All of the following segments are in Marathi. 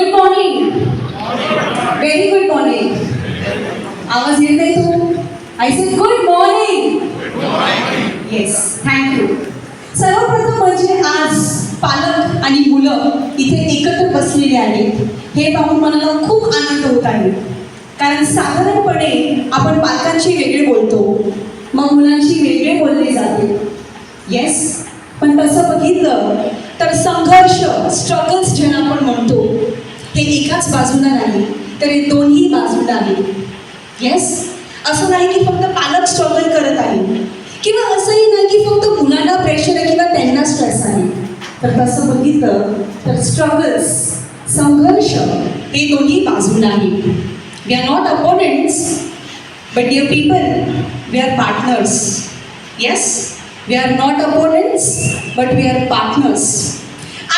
Good morning very good morning आवाज येत आहे तू? I say good morning yes thank you सर्वप्रथम म्हणजे आज पालक आणि मुलं इथे एकत्र बसलेले आहेत. हे पाहून मला खूप आनंद होत आहे. कारण साधारणपणे आपण पालकांशी वेगळे बोलतो. मग मुलांशी वेगळे बोलले जाते. येस पण तसं बघितलं तर संघर्ष स्ट्रगल्स ज्यांना आपण म्हणतो हे एकाच बाजूला नाही तर हे दोन्ही बाजूला आहे येस असं नाही की फक्त पालक स्ट्रगल करत आहे. किंवा असंही नाही की फक्त मुलांना प्रेशर आहे किंवा त्यांना स्ट्रेस आहे. तर तसं बघितलं तर स्ट्रगल्स संघर्ष हे दोन्ही बाजूला आहे we are not opponents but dear people we are partners yes we are not opponents but we are partners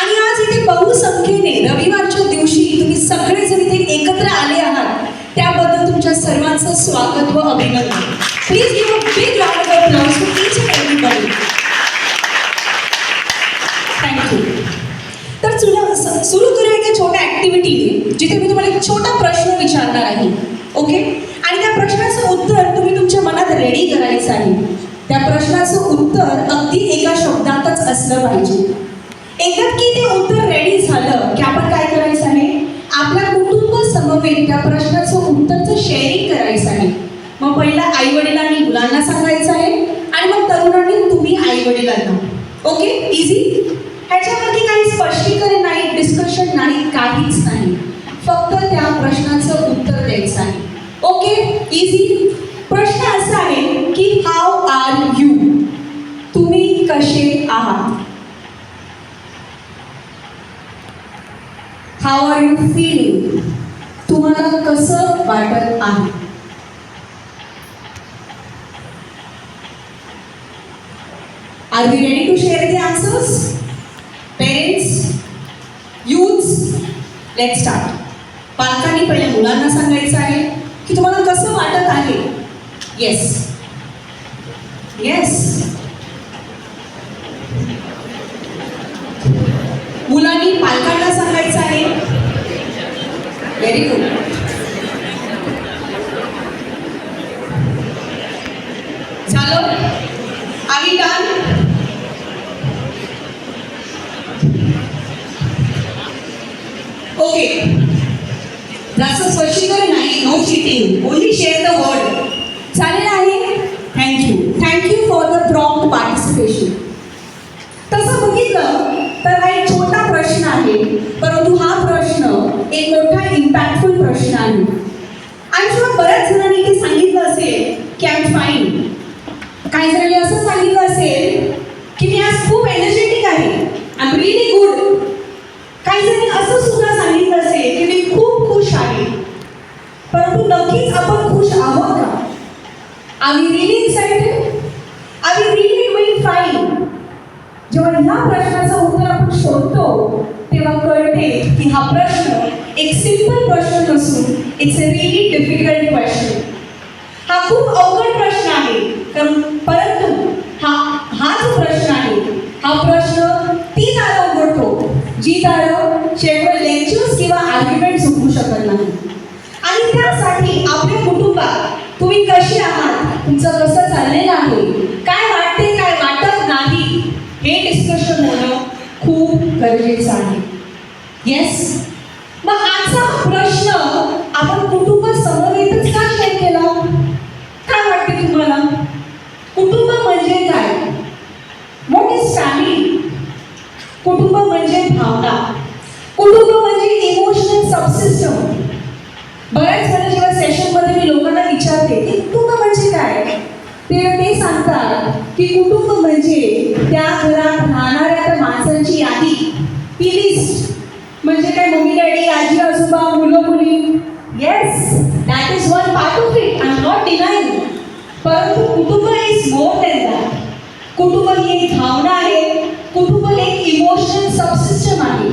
आणि आज इथे बहुसंख्येने रविवारच्या दिवशी तुम्ही सगळे सगळेजण इथे एकत्र आले आहात. त्याबद्दल तुमच्या सर्वांचं स्वागत व अभिनंदन. Please give a big of applause to each and thank you तर तुला सुरू करूया एका छोट्या ऍक्टिव्हिटी जिथे मी तुम्हाला एक छोटा प्रश्न विचारणार आहे. ओके आणि त्या प्रश्नाचं उत्तर तुम्ही तुमच्या मनात रेडी करायचं आहे. त्या प्रश्नाचं उत्तर अगदी एका शब्दातच असलं पाहिजे. एकदा की ते उत्तर रेडी झालं की आपण काय करायचं आहे? आपल्या कुटुंब समवेत त्या प्रश्नाचं उत्तरचं शेअरिंग करायचं आहे. मग पहिला आई वडिलांनी मुलांना सांगायचं आहे आणि मग तरुणांनी तुम्ही आई वडिलांना ओके इझी ह्याच्यावरती काही स्पष्टीकरण नाही डिस्कशन नाही काहीच नाही. फक्त त्या प्रश्नाचं उत्तर द्यायचं आहे. ओके इझी प्रश्न असा आहे की हाऊ आर यू तुम्ही कसे आहात? हाऊ आर यू फीलिंग तुम्हाला कसं वाटत आहे? Are we ready to share the answers parents youths let start पालकांनी पहिले मुलांना सांगायचं आहे की तुम्हाला कसं वाटत आहे? येस येस मुलांनी पालकांना सांगायचं आहे व्हेरी गुड झालं आम्ही डन ओके जास्त स्पष्टीकरण नाही no cheating only share the word चालेल आहे thank you thank you for the prompt participation तसं बघितलं तर हा एक छोटा प्रश्न आहे. परंतु हा प्रश्न एक मोठा इम्पॅक्टफुल प्रश्न आहे. आणि बऱ्याच जणांनी ते सांगितलं असेल की आय एम फाईन काही जणांनी असं सांगितलं असेल की मी आज खूप एनर्जेटिक आहे. आय एम रिली गुड काही जणांनी असं सुद्धा सांगितलं असेल की मी खूप खुश आहे. परंतु नक्कीच आपण खुश आहोत का? Are really excited are really doing fine जेव्हा ह्या प्रश्नाचं उत्तर शोधतो तेव्हा कळते की हा प्रश्न एक सिंपल प्रश्न नसून it's a really difficult question हा खूप अवघड प्रश्न आहे कारण परंतु हा हा जो प्रश्न आहे. हा प्रश्न ती दारं उघडतो जी दारं केवळ लेक्चर्स किंवा आर्ग्युमेंट चुकवू शकत नाही. आणि त्यासाठी आपल्या कुटुंबात तुम्ही कशी आहात तुमचं कसं चाललेलं आहे येस मग आजचा प्रश्न आपण कुटुंब समवेतच का शेअर केला? काय वाटते तुम्हाला? कुटुंब म्हणजे काय? मोठी इज फॅमिली कुटुंब म्हणजे भावना. कुटुंब म्हणजे इमोशनल सबसिस्टम बऱ्याच वेळा जेव्हा सेशनमध्ये मी लोकांना विचारते की कुटुंब म्हणजे काय? ते ते सांगतात की कुटुंब म्हणजे त्या घरात राहणाऱ्या त्या माणसांची यादी ती लिस्ट म्हणजे काय मम्मी डॅडी आजी आजोबा मुलं मुली? Yes that is one part of it I am not denying परंतु कुटुंब इज मोर दॅन दॅट कुटुंब ही एक भावना आहे. कुटुंब हे एक इमोशनल सबसिस्टम आहे.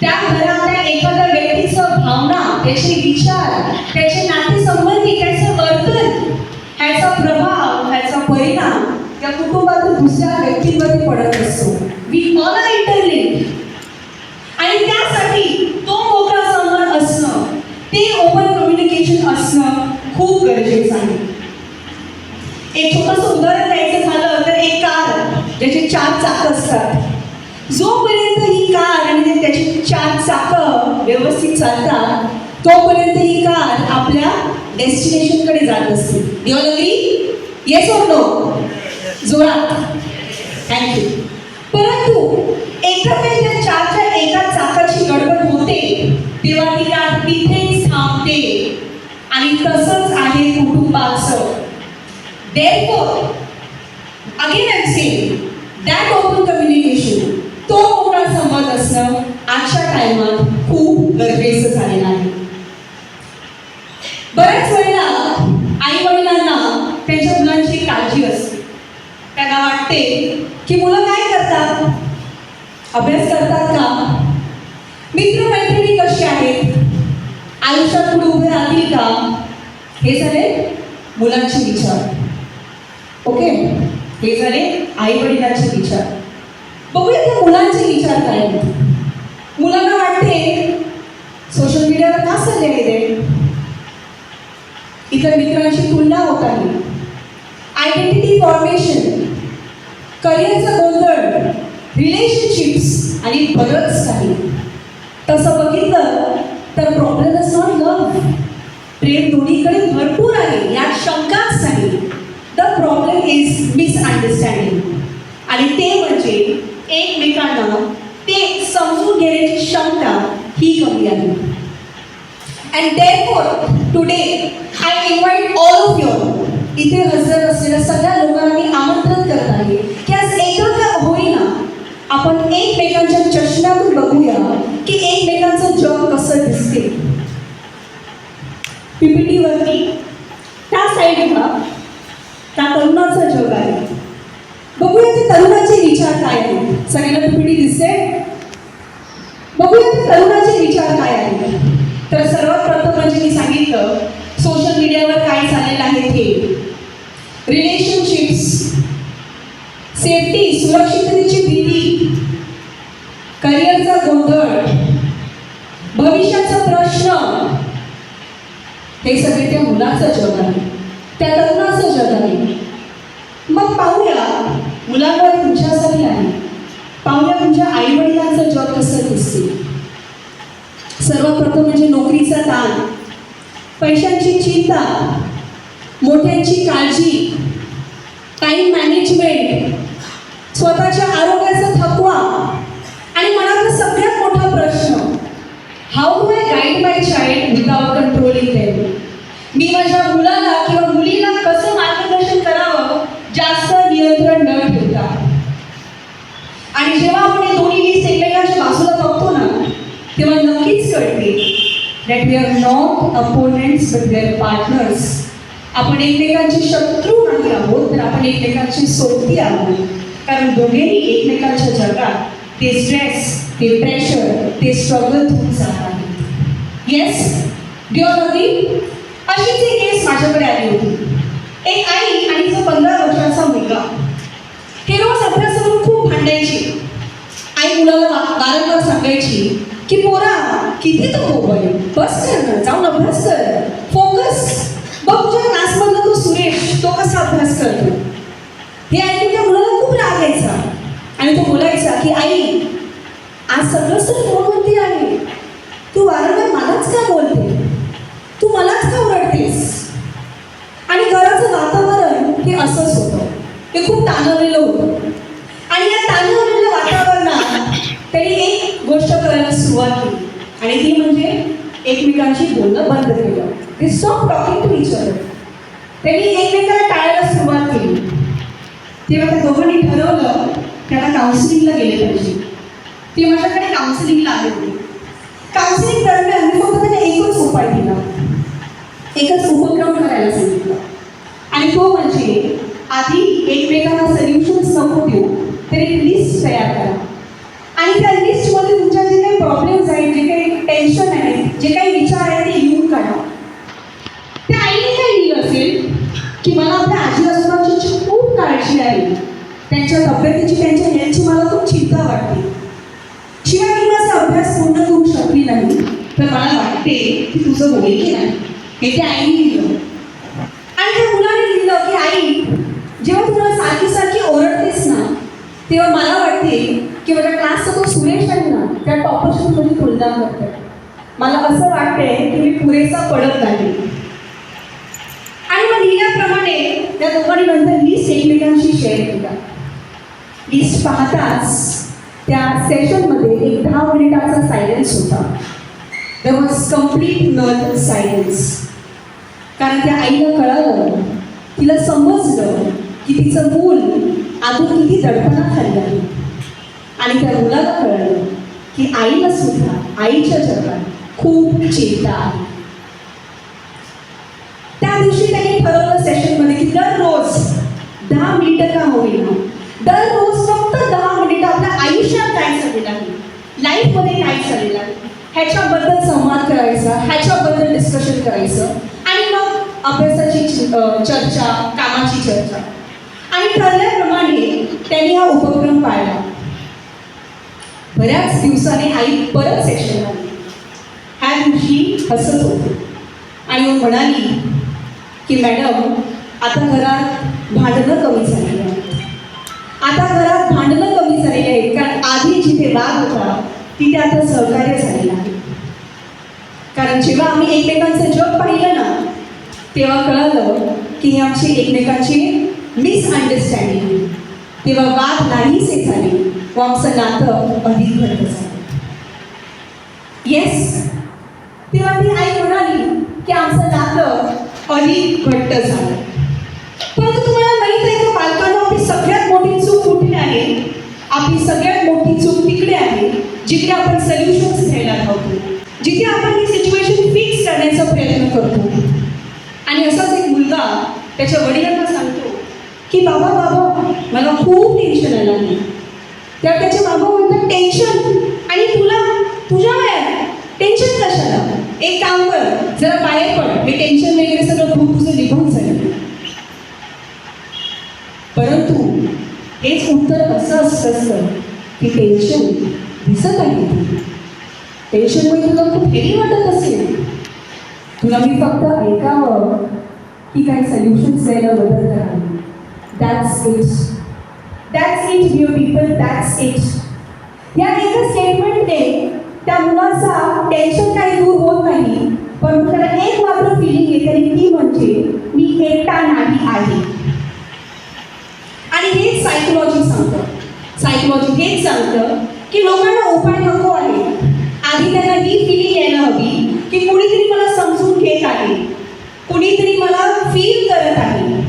त्या घरात एखाद्या व्यक्तीचं भावना त्याचे विचार त्याचे नातेसंबंधी त्याचं वर्तन ह्याचा प्रभाव ह्याचा परिणाम त्या कुटुंबातून दुसऱ्या व्यक्तीमध्ये पडत असतो. वी ऑल आर इंटरलिंक आणि त्यासाठी तो मोठा संवाद असणं ते ओपन कम्युनिकेशन असणं खूप गरजेचं आहे. एक छोटस उदाहरण द्यायचं झालं तर एक कार ज्याचे चार चाक असतात. जोपर्यंत ही कार आणि म्हणजे त्याची चार चाक व्यवस्थित चालतात तोपर्यंत ही कार आपल्या डेस्टिनेशनकडे जात असते. देवाली येस और नो जोरात. थँक्यू परंतु एकदा त्या चारच्या Therefore, again I'm saying, that open communication, तो मोकळा संवाद असणं आजच्या टायमात खूप गरजेचं झालेलं आहे बऱ्याच वेळेला आई वडिलांना त्यांच्या मुलांची काळजी असते. त्यांना वाटते की मुलं काय करतात? अभ्यास करतात का? मित्रमैत्रिणी कशी आहेत? आयुष्यात पुढे उभे राहतील का? हे झाले मुलांचे विचार. ओके? हे झाले आई वडिलांचे विचार. बघूया त्या मुलांचे विचार काय आहेत. मुलांना वाटते सोशल मीडियावर का सल्ले आहे ते इतर मित्रांशी तुलना होत आहे. आयडेंटिटी फॉर्मेशन करिअरचा गोंधळ रिलेशनशिप्स आणि बरंच काही तसं बघितलं तर प्रॉब्लेम इज नॉट लव्ह प्रेम दोन्हीकडे भरपूर आहे. यात शंकाच नाही. द प्रॉब्लेम इज मिसअंडरस्टँडिंग आणि ते म्हणजे एकमेकांना ते समजून घेण्याची क्षमता ही कमी आहे. And therefore today I invite all of your इथे हजर असलेल्या सगळ्या लोकांना मी आमंत्रण करत आहे की आज एकत्र होईना आपण एकमेकांच्या चष्म्यातून बघूया की एकमेकांचं जग कसं दिसते. पीपीटीवरती त्या साईडला त्या तरुणाचं जग आहे बघूया ते तरुणाचे विचार काय आहेत सगळ्यांना पीपीटी दिसते बघूया ते तरुणाचे विचार काय आहेत तर सर्वात प्रथम म्हणजे मी सांगितलं सोशल मीडियावर काय चाललेलं आहे ते रिलेशनशिप्स सेफ्टी सुरक्षिततेची भीती करिअरचा गोंधळ भविष्याचा प्रश्न हे सगळे त्या मुलाचं जग आहे. त्या तरुणाचं जग आहे. मग पाहूया मुलांवर तुमच्यासाठी आहे. पाहूया तुमच्या आई वडिलांचं जग कसं दिसते. सर्वप्रथम म्हणजे नोकरीचा ताण पैशांची चिंता मोठ्यांची काळजी टाईम मॅनेजमेंट स्वतःच्या आरोग्याचा थकवा आणि मनाचा सगळ्यात मोठा प्रश्न how do I guide my child मी माझ्या मुलाला किंवा मुलीला कसं मार्गदर्शन करावं जास्त नियंत्रण न ठेवता. आणि जेव्हा आपण हे दोन्ही लिस्ट एकमेकांच्या बाजूला बघतो ना तेव्हा नक्कीच कळते that we are not opponents but we are partners आपण एकमेकांचे शत्रू नाही आहोत तर आपण एकमेकांचे सोबती आहोत. कारण दोघेही एकमेकांच्या जगात ते स्ट्रेस ते प्रेशर ते स्ट्रगल होऊन जात आहेत. येस डिओ नदी अशीच एक केस माझ्याकडे आली होती. एक आई आणि तिचा पंधरा वर्षाचा मुलगा हे रोज अभ्यासावरून खूप भांडायची. आई मुलाला वारंवार सांगायची की पोरा किती तो मोबाईल? बस कर ना जाऊन अभ्यास कर. फोकस बघ तुझ्या क्लासमधला तो सुरेश तो कसा अभ्यास करतो. हे ऐकून त्या मुलाला खूप राग यायचा आणि तो बोलायचा की आई आज सगळं सर फोनवरती आहे. तू वारंवार मलाच का बोलते? तू मलाच का ओरडतेस आणि घराचं वातावरण हे असंच होतं. ते खूप ताणवलेलं होतं. आणि या ताणवलेल्या वातावरणात त्यांनी एक गोष्ट करायला सुरुवात केली. आणि ती म्हणजे एकमेकांशी बोलणं बंद केलं. ते stop talking to each other त्यांनी एकमेकाला टाळायला सुरुवात केली. तेव्हा त्या दोघांनी ठरवलं त्याला काउन्सिलिंगला गेले पाहिजे. ते माझ्याकडे काउन्सिलिंगला आले होते. काउन्सिलिंग दरम्यान मी फक्त त्याने एकच उपाय दिला. एकच उपक्रम करायला सांगितलं. आणि तो म्हणजे आधी एकमेकांना सल्युशन समोर देऊ तर एक लिस्ट तयार करा आणि त्या लिस्टमध्ये तुमच्या जे काही प्रॉब्लेम्स आहेत जे काही टेन्शन आहेत जे काही विचार आहेत ते लिहून काढा त्या आईने काय लिहिलं असेल की मला आपल्या आजी आजोबांची खूप काळजी आहे त्यांच्या तब्येतीची त्यांच्या हेल्थची मला खूप चिंता वाटते शिवाय मी माझा अभ्यास पूर्ण करू शकली नाही तर मला वाटते की तुझं होईल की नाही हे त्या आईने लिहिलं. आणि त्या मुलाने लिहिलं की आई जेव्हा तुला सारखी सारखी ओरडतेस ना तेव्हा मला वाटते की माझ्या त्या माझ्याशी तुझी तुलना करते मला असं वाटतंय की मी पुरेसा पडत नाही आणि मग लिहिल्याप्रमाणे त्या दोघांनी नंतर लिस्ट एकमेकांशी शेअर केला. लिस्ट पाहताच त्या सेशनमध्ये एक दहा मिनिटाचा सायलेन्स होता. The was complete null silence कारण त्या आईला कळालं तिला समजलं की तिचं मूल अजून किती दडपणाखाली आहे आणि त्या मुलाला कळलं की आईला सुद्धा आईच्या जगात खूप चिंता आहे. त्या दिवशी त्यांनी ठरवलं सेशनमध्ये की दररोज दहा मिनिटं का होईना. दररोज फक्त दहा मिनिटं आपल्या आयुष्यात काय झालेलं आहे लाईफमध्ये काय झालेलं आहे ह्याच्याबद्दल संवाद करायचा ह्याच्याबद्दल डिस्कशन करायचं. अभ्यासाची चर्चा कामाची चर्चा. आणि ठरल्याप्रमाणे त्यांनी हा उपक्रम पाळला. बऱ्याच दिवसाने आई परत सेशन आली ह्या दिवशी हसत होते. आणि म्हणाली की मॅडम आता घरात भांडणं कमी झालेली आहेत. आता घरात भांडणं कमी झालेली आहेत. कारण आधी जिथे वाद होता तिथे आता सहकार्य झालेलं आहे. कारण जेव्हा आम्ही एकमेकांचं जग पाहिलं ना तेव्हा कळलं की ही आमची एकमेकांची मिसअंडरस्टँडिंग तेव्हा वाद नाहीसे झाले व आमचं नातं अधिक घट्ट झालं. येस तेव्हा ती आई म्हणाली की आमचं नातं अधिक घट्ट झालं. परंतु तुम्हाला माहीत आहे का बालकांना आपली सगळ्यात मोठी चूक कुठे आहे? आपली सगळ्यात मोठी चूक तिकडे आहे जिथे आपण सल्युशन्स घ्यायला धावतो जिथे आपण ही सिच्युएशन फिक्स करण्याचा प्रयत्न करतो. आणि असाच एक मुलगा त्याच्या वडिलांना सांगतो की बाबा बाबा मला खूप टेन्शन आलं आहे. त्या त्याचे बाबा म्हणतात टेन्शन आणि तुला तुझ्या वयात टेन्शन कशाला? एक काम कर जरा बाहेर पड. हे टेन्शन वगैरे सगळं खूप तुझं निघून जाईल. परंतु हेच उत्तर असं असतं असतं की टेन्शन दिसत आहे. टेन्शनमुळे तुला खूप हेवी वाटत असेल. तुला मी फक्त ऐकावं की काही सोल्युशन्स द्यायला मदत करावी. That's it that's it your people that's it या एका स्टेटमेंटने त्या मुलाचा टेन्शन काही दूर होत नाही. पण त्याला एक मात्र फिलिंग येते आणि ती म्हणजे मी एकटा नाही आहे. आणि हेच सायकोलॉजी सांगतं. सायकोलॉजी हेच सांगतं की लोकांना उपाय नको आहे. आधी त्यांना ही फिलिंग यायला हवी की कुणीतरी मला समजून घेत आहे कुणीतरी मला फील करत आहे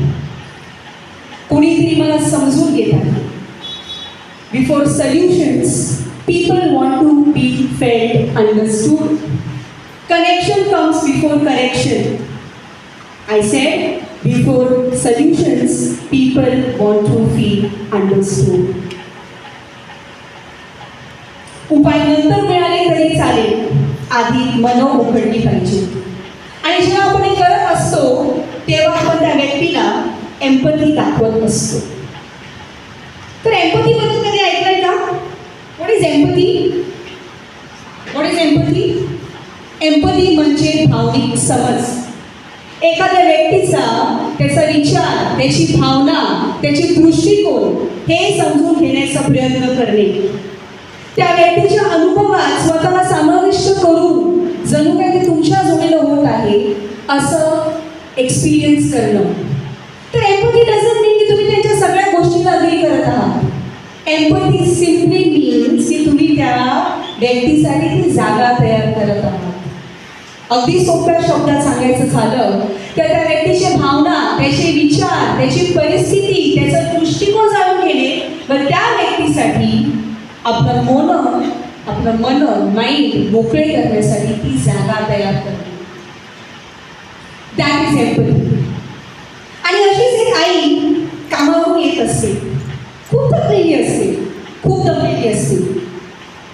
कुणीतरी मला समजून घेत आहे solutions, people want to be felt understood. Connection comes before correction. I said before solutions, people want to feel understood. उपाय नंतर मिळाले तरी चालेल आधी मन उघडली पाहिजे आणि जेव्हा आपण हे करत असतो तेव्हा आपण त्या व्यक्तीला एम्पथी दाखवत असतो तर एम्पथी बद्दल कधी ऐकलंय का what is empathy what is empathy empathy म्हणजे भावनिक समज. एखाद्या व्यक्तीचा त्याचा विचार त्याची भावना त्याची दृष्टिकोन हे समजून घेण्याचा प्रयत्न करणे. त्या व्यक्तीच्या अनुभवात स्वतःला समाविष्ट करून जणू काय ते तुमच्या जोडीला होत आहे असं एक्सपिरियन्स करणं. तर एम्पथी डझन मीन की तुम्ही त्यांच्या सगळ्या गोष्टीला अग्री करत आहात. एम्पथी सिम्पली मीन्स की तुम्ही त्या व्यक्तीसाठी ती जागा तयार करत आहात. अगदी सोप्या शब्दात सांगायचं झालं तर त्या व्यक्तीच्या भावना त्याचे विचार त्याची परिस्थिती त्याचा दृष्टिकोन जाणून घेणे व त्या व्यक्तीसाठी आपलं मन आपलं मन माइंड मोकळे करण्यासाठी ती जागा तयार करणे दॅट इज एम्पथी आणि अशीच एक आई कामावरून येत असते खूप थकलेली असते खूप असते.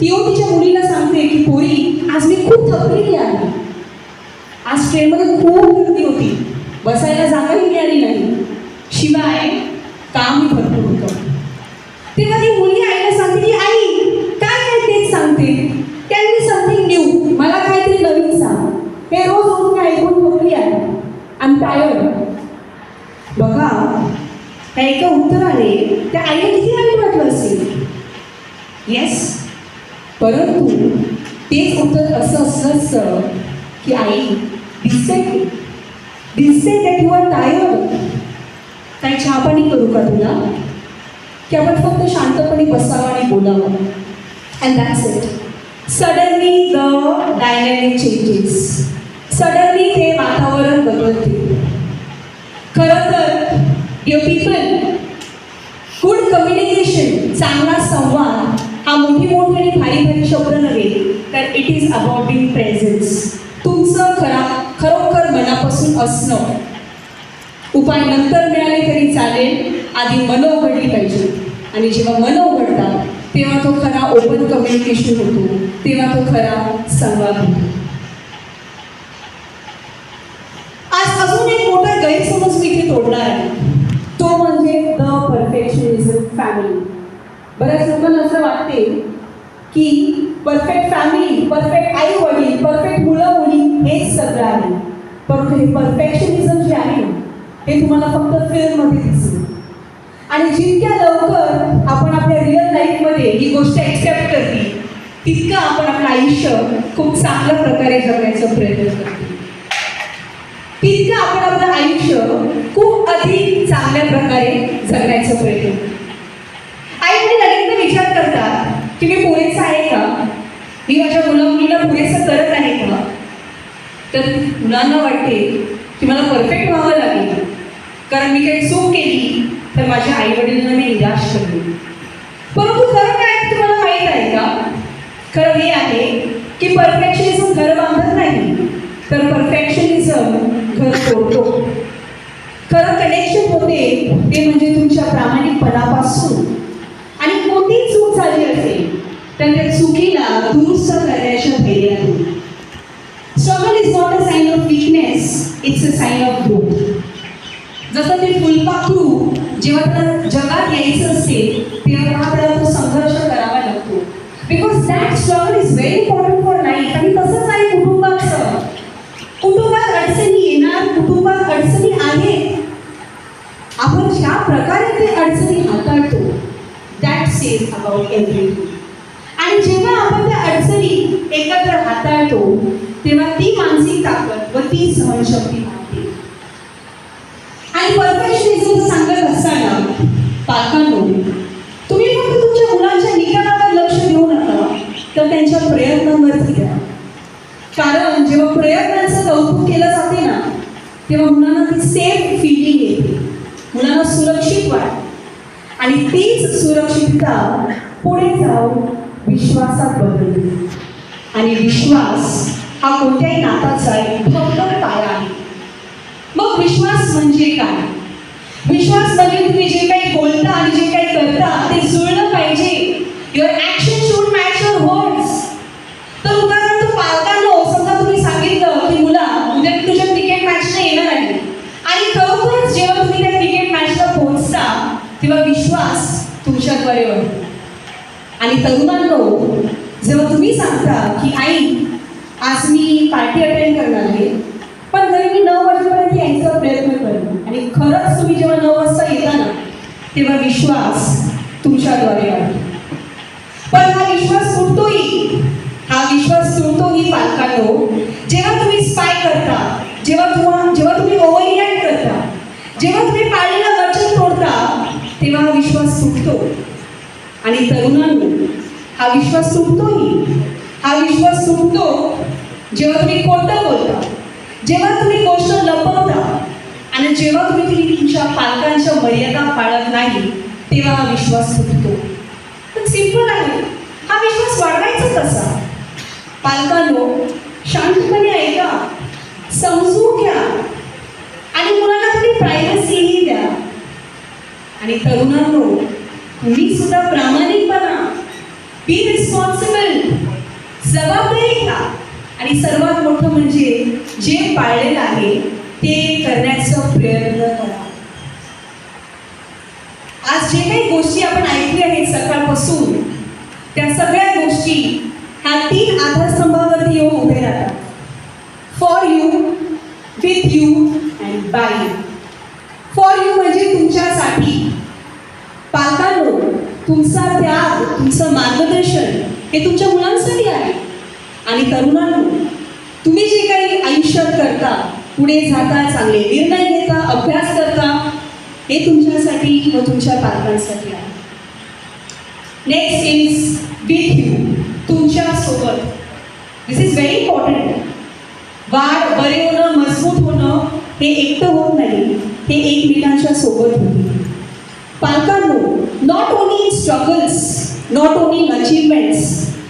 ती येऊन तिच्या मुलीला सांगते की पोरी आज मी खूप थकलेली आहे. आज ट्रेनमध्ये खूप गर्दी होती. बसायला जागाही मिळाली नाही. शिवाय कामही भरपूर होतं. तेव्हा ती मुलगी आईला सांगते की आई काय काय तेच सांगते. त्यांनी समथिंग न्यू मला काहीतरी नवीन सांग. हे रोज उठून ऐकून मोकळी आहे. आय टायर बघा त्या एका उत्तराने त्या आईला किती वाईट वाटलं असेल. येस परंतु तेच उत्तर असं असलं असतं की आई दिसते दिसते दॅट यू आर टायर्ड काही चहा करू का तुला? की आपण फक्त शांतपणे बसावं आणि बोलावं. And that's it suddenly the dynamic changes suddenly ते वातावरण बदलते. खरं तर युअर पीपल गुड कम्युनिकेशन चांगला संवाद मोठी मोठी आणि भारी भारी शब्द नव्हे तर it is about in presence तुमचं खरा खरोखर मनापासून असणं. उपाय नंतर मिळाले तरी चालेल आधी मन उघडली पाहिजे. आणि जेव्हा मन उघडतात तेव्हा तो खरा ओपन कम्युनिकेशन होतो तेव्हा तो खरा संवाद होतो. आज अजून एक मोठा गैरसमज मी इथे तोडणार आहे. तो म्हणजे द परफेक्शनिझम फॅमिली बऱ्याच लोकांना असं वाटते की परफेक्ट फॅमिली परफेक्ट आई वडील परफेक्ट मुलं मुली हेच सगळं आहे. परंतु हे परफेक्शनिझम जे आहे हे तुम्हाला फक्त फिल्ममध्ये दिसेल. आणि जितक्या लवकर आपण आपल्या रिअल लाईफमध्ये ही गोष्ट एक्सेप्ट करते तितकं आपण आपलं आयुष्य खूप चांगल्या प्रकारे जगण्याचा प्रयत्न करतो तितकं आपण आपलं आयुष्य खूप अधिक चांगल्या प्रकारे जगण्याचा प्रयत्न करतो आई वडील अनेकदा विचार करतात की मी पुरेसा आहे का? मी माझ्या मुला मुलीला पुरेसं करत आहे का? तर मुलांना वाटते की मला परफेक्ट व्हावं लागेल. कारण मी काही चूक केली तर माझ्या आई वडिलांना मी निराश करते. परंतु खरं काय तुम्हाला माहीत आहे का? खरं हे आहे की परफेक्शनिझम घर बांधत नाही तर परफेक्शनिझम घर तोडतो. खरं कनेक्शन होते ते म्हणजे तुमच्या प्रामाणिकपणापासून आणि कोणतीही चूक झाली असेल तर त्या चुकीला दुरुस्त करण्याच्या धैर्यातून struggle is not a sign of weakness it's a sign of growth जसं ते फुलपाखरू जेव्हा त्याला जगात यायचं असते तेव्हा त्याला तो संघर्ष करावा लागतो. Because that struggle is very important for life आणि तसंच आहे कुटुंबाचं. कुटुंबात अडचणी येणार कुटुंबात अडचणी आहेत. आपण ज्या प्रकारे ते अडचणी हाताळतो दॅट सेज अबाउट एव्हरीथिंग आणि जेव्हा आपण त्या अडचणी एकत्र हाताळतो तेव्हा ती मानसिक ताकद व ती सहनशक्ती वाढते आणि परफेक्शनिझम सांगत असताना पालकांनो तुम्ही फक्त तुमच्या मुलांच्या निकालावर लक्ष देऊ नका तर त्यांच्या प्रयत्नांवरती द्या कारण जेव्हा प्रयत्नांचं कौतुक केलं जाते ना तेव्हा मुलांना ती सेफ फिलिंग येते. मुलांना सुरक्षित वाटते आणि तीच सुरक्षितता पुढे जाऊन विश्वासात बदलते. आणि विश्वास हा कोणत्याही नाताचा एक भक्कम पाया आहे. मग विश्वास म्हणजे काय? विश्वास म्हणजे तुम्ही जे काही बोलता आणि जे काही करता ते जुळलं पाहिजे. Your action should match your words तर उदाहरणार्थ पालकांनो हो, समजा तुम्ही सांगितलं की मुला उद्या तुझ्या क्रिकेट मॅचला येणार आहे. आणि खरोखरच जेव्हा तुम्ही त्या क्रिकेट मॅचला पोहोचता तेव्हा विश्वास तुमच्याद्वारे वाढतो आणि तरुणांनो जेव्हा तुम्ही सांगता की आई आज मी पार्टी अटेंड करणार आहे पण घरी मी नऊ वाजेपर्यंत यायचा प्रयत्न करेन. आणि खरंच तुम्ही जेव्हा नऊ वाजता येता ना तेव्हा विश्वास तुमच्याद्वारे आहे. पण हा विश्वास तुटतोही हा विश्वास तुटतोही पालकांनो. जेव्हा तुम्ही स्पाय करता जेव्हा तुम्हा जेव्हा तुम्ही ओव्हर रिॲक्ट करता जेव्हा तुम्ही पाळलेला वचन तोडता तेव्हा हा विश्वास तुटतो आणि तरुणांनो हा विश्वास तुटतोही हा विश्वास तुटतो जेव्हा तुम्ही खोटं बोलता जेव्हा तुम्ही गोष्ट लपवता जेव्हा तुम्ही तुम्ही तुमच्या पालकांच्या मर्यादा पाळत नाही तेव्हा हा विश्वास तुटतो पण सिंपल आहे. हा विश्वास वाढवायचा कसा? पालकांनो शांतपणे ऐका. समजून घ्या. आणि मुलांना तुम्ही प्रायव्हसीही द्या. आणि तरुणांनो तुम्ही सुद्धा प्रामाणिकपणा. बी रिस्पॉन्सिबल जबाबदारी घ्या. आणि सर्वात मोठं म्हणजे जे पाळलेलं आहे ते करण्याचा प्रयत्न करा. आज जे काही गोष्टी आपण ऐकल्या आहेत सकाळपासून त्या सगळ्या गोष्टी ह्या तीन आधारस्तंभावरती येऊन उभे राहतात. For you with you and by you for you म्हणजे तुमच्यासाठी. पालकांनो तुमचा त्याग तुमचं मार्गदर्शन हे तुमच्या मुलांसाठी आहे. आणि तरुणांनो तुम्ही जे काही आयुष्यात करता पुढे जाता चांगले निर्णय घेता अभ्यास करता हे तुमच्यासाठी व तुमच्या पालकांसाठी आहे. नेक्स्ट इज विथ यू तुमच्यासोबत. दिस इज व्हेरी इम्पॉर्टंट वाढ बरे होणं मजबूत होणं हे एकटं होत नाही. हे एकमेकांच्या सोबत होते. पालकांनो not only in struggles not only in achievements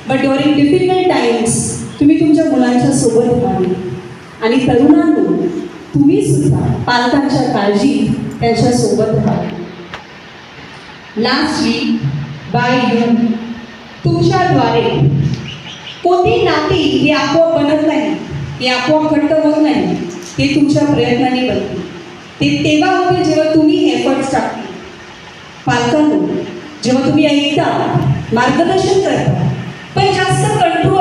but during difficult times तुम्ही तुमच्या मुलांच्या सोबत राहावे आणि तरुणांनो तुम्ही सुद्धा पालकांच्या काळजी त्यांच्यासोबत राहावे लास्टली बाय यू तुमच्याद्वारे कोणती नाती हे आपोआप बनत नाही हे आपोआप घट्ट होत नाही ते तुमच्या प्रयत्नाने बनते. ते तेव्हा होते जेव्हा तुम्ही एफर्ट्स टाकते. पालकांनो जेव्हा तुम्ही ऐकता मार्गदर्शन करता पण जास्त control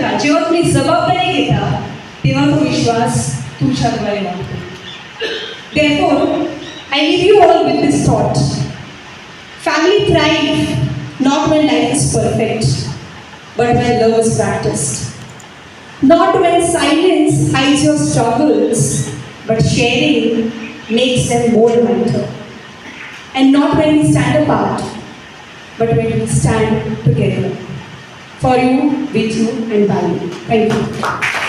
प्रामाणिक बनता जेव्हा तुम्ही जबाबदारी घेता तेव्हा तो विश्वास तुमच्याद्वारे वाढतो Therefore, I leave you all with this thought. Family thrive not when life is perfect, but when love is practiced. Not when silence hides your struggles, but sharing makes them more lighter. And not when we stand apart, but when we stand together. For you, with you, and by. Thank you.